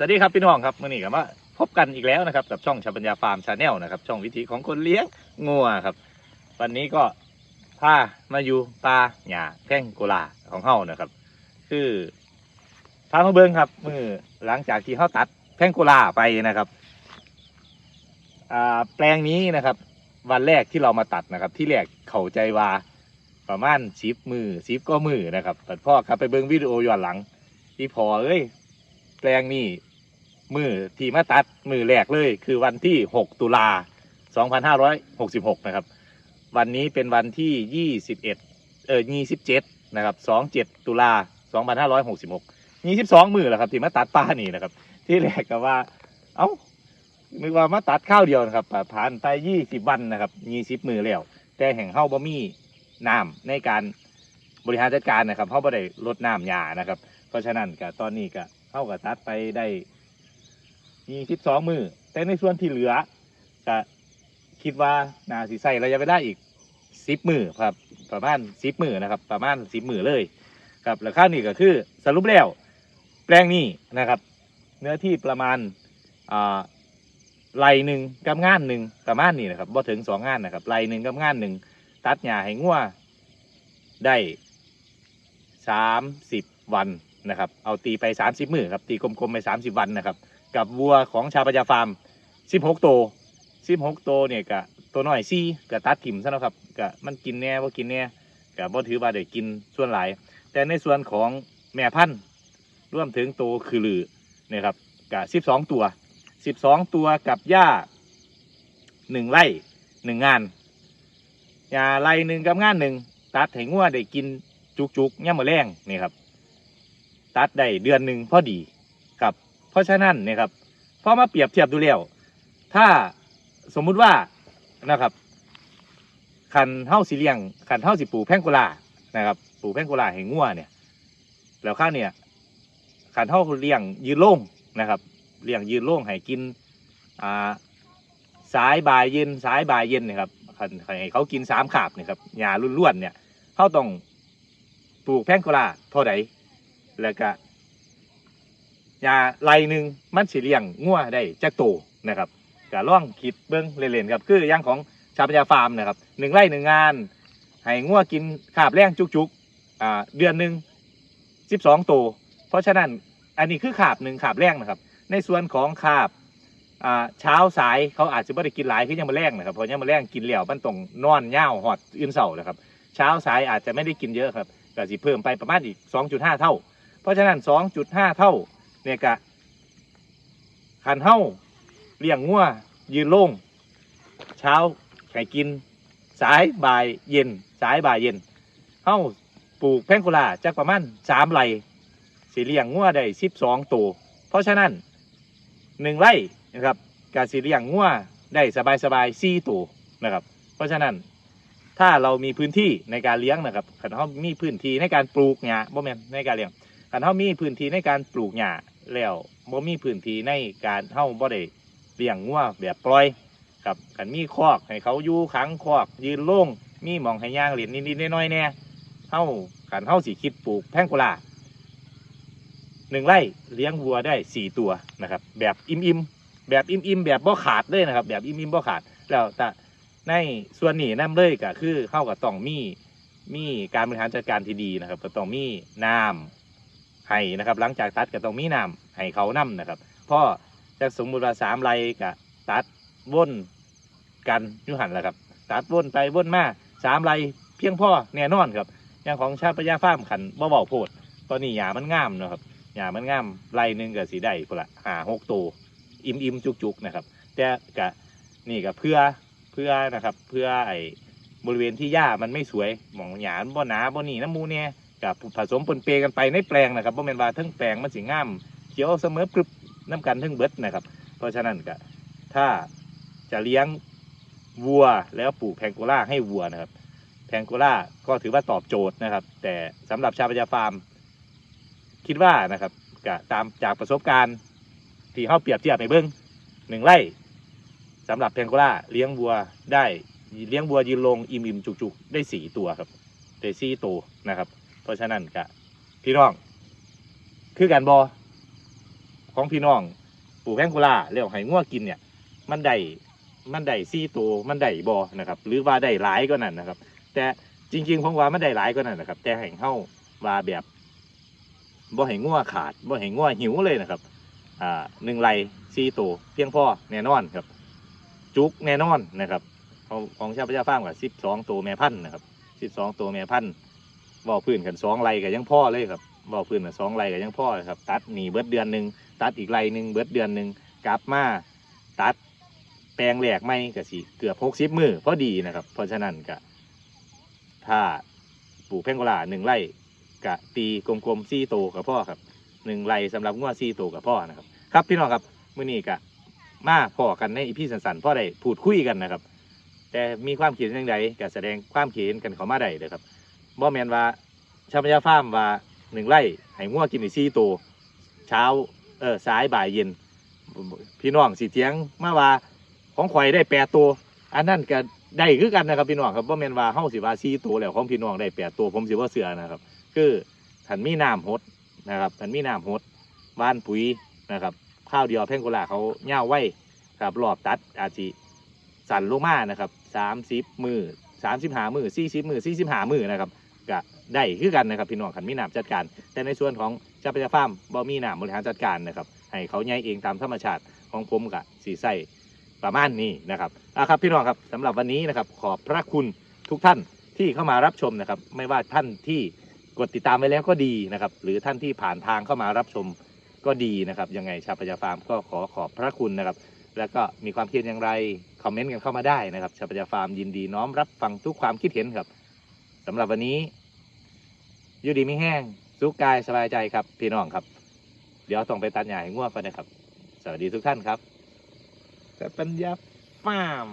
สวัสดีครับพี่น้องครับมื่อนี้ก็มาพบกันอีกแล้วนะครับกับช่องชาปัญญาฟาร์มชาแนลนะครับช่องวิถีของคนเลี้ยงงัวครับ วันนี้ก็พามาอยู่ป่าหญ้าแท่งโกลาของเฮานะครับ คือพามาเบิ้งครับมือหลังจากที่เฮาตัดแท่งโกลาไปนะครับอ่าแปลงนี้นะครับ วันแรกที่เรามาตัดนะครับ ที่แรกเข้าใจว่าประมาณสิบมือสิบก็มือนะครับแต่พ่อครับไปเบิ้งวิดีโอย้อนหลังที่พอเอ้ยแปลงนี่ มือที่มาตัดมือแรกเลย คือวันที่ 6 ตุลา 2566 นะครับ วันนี้เป็นวันที่ 21 เออ27 นะครับ 27 ตุลา 2566 22 มือแล้วครับที่มาตัดป้านี่นะครับ ที่แรกก็ว่า เอ้านึกว่ามาตัดข้าวเดียวนะครับ ผ่านไป 20 วันนะครับ20 มือแล้ว แต่แห่งเฮาบ่มีน้ำในการบริหารจัดการนะครับเฮาบ่ได้ลดน้ำยานะครับ เพราะฉะนั้นก็ตอนนี้ก็เข้ากับตัดไปได้ ยี่สิบสองมือ แต่ในส่วนที่เหลือก็คิดว่านาสิใส่ระยะเวลาอีกสิบมือครับ ประมาณสิบมือนะครับ ประมาณสิบมือเลย ครับแล้วข้านี่ก็คือสรุปแล้ว แปลงนี้นะครับ เนื้อที่ประมาณอ่าไรหนึ่งกับงานหนึ่งประมาณนี้นะครับบ่ถึงสองงานนะครับไรหนึ่งกับงานหนึ่งตัดหญ้าให้งัวได้สามสิบวันนะครับ เอาตีไป30มือครับ ตีกลมๆไป30วันนะครับ กับวัวของชาวปัญญาฟาร์ม 16 โตว16 โตวเนี่ยกะตัวน้อยซี่กะตัดถิ่มซะนะครับกะมันกินแน่ว่ากินแน่กะบ่ถือว่าได้กินส่วนหลาย แต่ในส่วนของแม่พันธุ์รวมถึงโตวคือลือเนะครับกะ 12 ตัว 12 ตัวกับหญ้าหนึ่งไร่หนึ่งงานหญ้าไร่หนึ่งกับงานหนึ่งตัดให้งัวได้กินจุกๆย่ำมะแรงนี่ครับ ตัดได้เดือนหนึ่งพอดีครับ ราะฉะนั้นเนี่ยครับพอมาเปรียบเทียบดูแล้วถ้าสมมุติว่านะครับขันเท่าสีเลียงขันเท่าสิปลูกแพงโกุลานะครับ ปูแพงโกุลาให้งัวเนี่ย แล้วข้างเนี่ยขันเท่าเลี้ยงยืนโล่งนะครับเลี้ยงยืนโล่งให้กินอ่าสายบ่ายเย็นสายบ่ายเย็นนี่ยครับขันให้เขากินสามขาบเนี่ยครับหญ้าล้วนๆเนี่ยเขาต้องปลูกแพงโกุลาเท่าใดแล้วก็ ยาไรหนึ่งมันสิเลี้ยงงัวได้จักโตนะครับก็ล่องคิดเบิ้องเล่นๆครับคืออย่างของชาวปัญญาฟาร์มนะครับหนึ่งไร่หนึ่งงานให้งัวกินขาบแรงจุกๆอ่าเดือนหนึ่งสิบสองโต เพราะฉะนั้นอันนี้คือขาบหนึ่งขาบแรงนะครับ ในส่วนของขาบเช้าสายเขาอาจจะไม่ได้กินหลายคือยังมาแรงนะครับเพราะยังมาแรงกินแล้วมันต้องนอนเง่าหอดอื่นเสานะครับ เช้าสายอาจจะไม่ได้กินเยอะครับก็สิเพิ่มไปประมาณอีก 2.5 เท่า เพราะฉะนั้น 2.5 เท่า เนี่ยกะขันเท่าเลี้ยงงัวยืนโล่งเช้าไข่กิน สายบ่ายเย็น สายบ่ายเย็นเท่าปลูกแพงโกุลาจากประมาณสามไร่สีเลี้ยงงัวได้สิบสองตัวเพราะฉะนั้นหนึ่งไร่นะครับกาสีเลี้ยงงัวได้สบายสบายสี่ตัวนะครับ เพราะฉะนั้นถ้าเรามีพื้นที่ในการเลี้ยงนะครับขันเขามีพื้นที่ในการปลูกหญ้าบ่แม่นในการเลี้ยง ขันเขามีพื้นที่ในการปลูกหญ้าแล้วบ่มีพื้นที่ในการเฮาบ่ได้เลี้ยงงัวแบบปล่อยครับขันมีคอกให้เขาอยู่ขังคอก ยืนโล่งมีหมองให้ย่างเหรียญนิดๆน้อยๆแน่เฮาขันเฮาสิคิดปลูกแพงกุลาหนึ่งไร่เลี้ยงวัวได้สี่ตัวนะครับ แบบอิ่มๆแบบอิ่มๆแบบบ่ขาดเลยนะครับ แบบอิ่มๆบ่ขาดแล้วแต่ในส่วนนี้น้ำเลยก็คือเข้ากับต้องมีมีการบริหารจัดการที่ดีนะครับ ก็ต้องมีน้ำ ให้นะครับ หลังจากตัดก็ต้องมีน้ำให้เขานํนะครับพราะจะสมมุติว่าสามไรก็ตัดวนกันยุหันแหละครับ ตัดวนไปวนมาสามไรเพียงพ่อแน่นอนครับอย่างของชาติปยาฟ้ามขันบ่เบาโพดตอนนี้หยามันงามนะครับหยามันงามไรหนึ่งก็สีได้พละหาหกตัวอิ่มอิ่มๆจุกๆนะครับ แต่กะนี่ก็เพื่อเพื่อนะครับ เพื่อไอ้บริเวณที่หญ้ามันไม่สวยหมองหยาบ่หนาบ่หนีน้ำมูเนี่ย กับผสมปนเปกันไปในแปลงนะครับบ่แม่นว่าทั้งแปลงมันสิงามเขียวเสมอกรึบน้ำกันทั้งเบิดนะครับ เพราะฉะนั้นก็ถ้าจะเลี้ยงวัวแล้วปลูกแพงโกล่าให้วัวนะครับ แพงโกล่าก็ถือว่าตอบโจทย์นะครับ แต่สำหรับชาวปัญญาฟาร์ม คิดว่านะครับก็ตามจากประสบการณ์ ที่เขาเปรียบเทียบในเบื้องหนึ่งไร่สำหรับแพงโกล่าเลี้ยงวัวได้เลี้ยงวัวยืนลงอิ่มอิ่มจุกจุกๆ ได้สี่ตัวครับได้สี่ตัวนะครับ ราะฉะนั้นกะพี่น้อง คือกันบอของพี่น้องปลูกแพงโกลาแล้วให้งัวกินเนี่ย มันได้มันได้ซี่ตัวมันได้บ่นะครับ หรือว่าได้หลายก็นั่นนะครับ แต่จริง ๆ ผมว่ามันได้หลายก็นั่นนะครับ แต่ให้เฮาว่าแบบบ่ให้งัวขาดบ่ให้งัวหิวเลยนะครับ อ่าหนึ่งไรซี่ตัวเพียงพอแน่นอนครับ จุกแน่นอนนะครับ ของของชาวพญาฟ้ามกับสิบสองตัวแม่พันธุ์นะครับสิบสองตัวแม่พันธุ์ บ่พื้นกันสองไรกับยังพ่อเลยครับบ่พื้นกันสองไรกับยังพ่อเลยครับ ตัดหนีเบิดเดือนหนึ่งตัดอีกไรหนึ่งเบิดเดือนหนึ่งกลับมาตัดแปลงแหลกไม่กับสิเกือบหกสิบมือพอดีนะครับ เพราะฉะนั้นก็ถ้าปลูกแพงโกลาหนึ่งไร่กะตีกลมๆซี่โตกับพ่อครับหนึ่งไรสำหรับงวดซี่โตกับพ่อนะครับ ครับพี่น้องครับมื้อนี้กะมาพ่อกันในอีพีสันๆพ่อได้พูดคุยกันนะครับ แต่มีความคิดยังไงก็แสดงความคิดเห็นกันเขามาได้เลยครับ บ่แมนว่าชาวพญาฟาร์มว่าหนึ่งไร่ให้งัวกินอีซี่ตัวเช้าเออสายบ่ายเย็น พี่น้องสิเถียงมาว่าของข่อยได้แปดตัวอันนั้นก็ได้คือกันนะครับพี่น้องครับบ่แมนว่าเฮาสิว่าซี่ตัวแล้วของพี่น้องได้แปดตัวผมสิว่าเสือนะครับ คือถันมีน้ำหดนะครับถันมีน้ำหดบ้านปุ๋ยนะครับข้าวเดียวแพงโกลาเขาเง่าไว้ครับรอบตัดอาจจะสั่นลงมานะครับสามสิบมือสามสิบหามือสี่สิบมือสี่สิบหามือนะครับ ก็ได้คือกันนะครับพี่น้องขันมีน้ำจัดการ แต่ในส่วนของเจ้าพญาฟาร์มบ่มีน้ำบริหารจัดการนะครับให้เขาใหญ่เองตามธรรมชาติของผมกับสีใสประมาณนี้นะครับอะครับพี่น้องครับสำหรับวันนี้นะครับขอบพระคุณทุกท่านที่เข้ามารับชมนะครับไม่ว่าท่านที่กดติดตามไว้แล้วก็ดีนะครับหรือท่านที่ผ่านทางเข้ามารับชมก็ดีนะครับยังไงชาวพญาฟาร์มก็ขอขอบพระคุณนะครับ แล้วก็มีความคิดอย่างไรคอมเมนต์กันเข้ามาได้นะครับชาวพญาฟาร์มยินดีน้อมรับฟังทุกความคิดเห็นครับสำหรับวันนี้ อยู่ดีไม่แห้งสุขกายสบายใจครับ พี่น้องครับ เดี๋ยวต้องไปตัดหญ้าให้ง่วงไปนะครับ สวัสดีทุกท่านครับชาวพญาฟาร์ม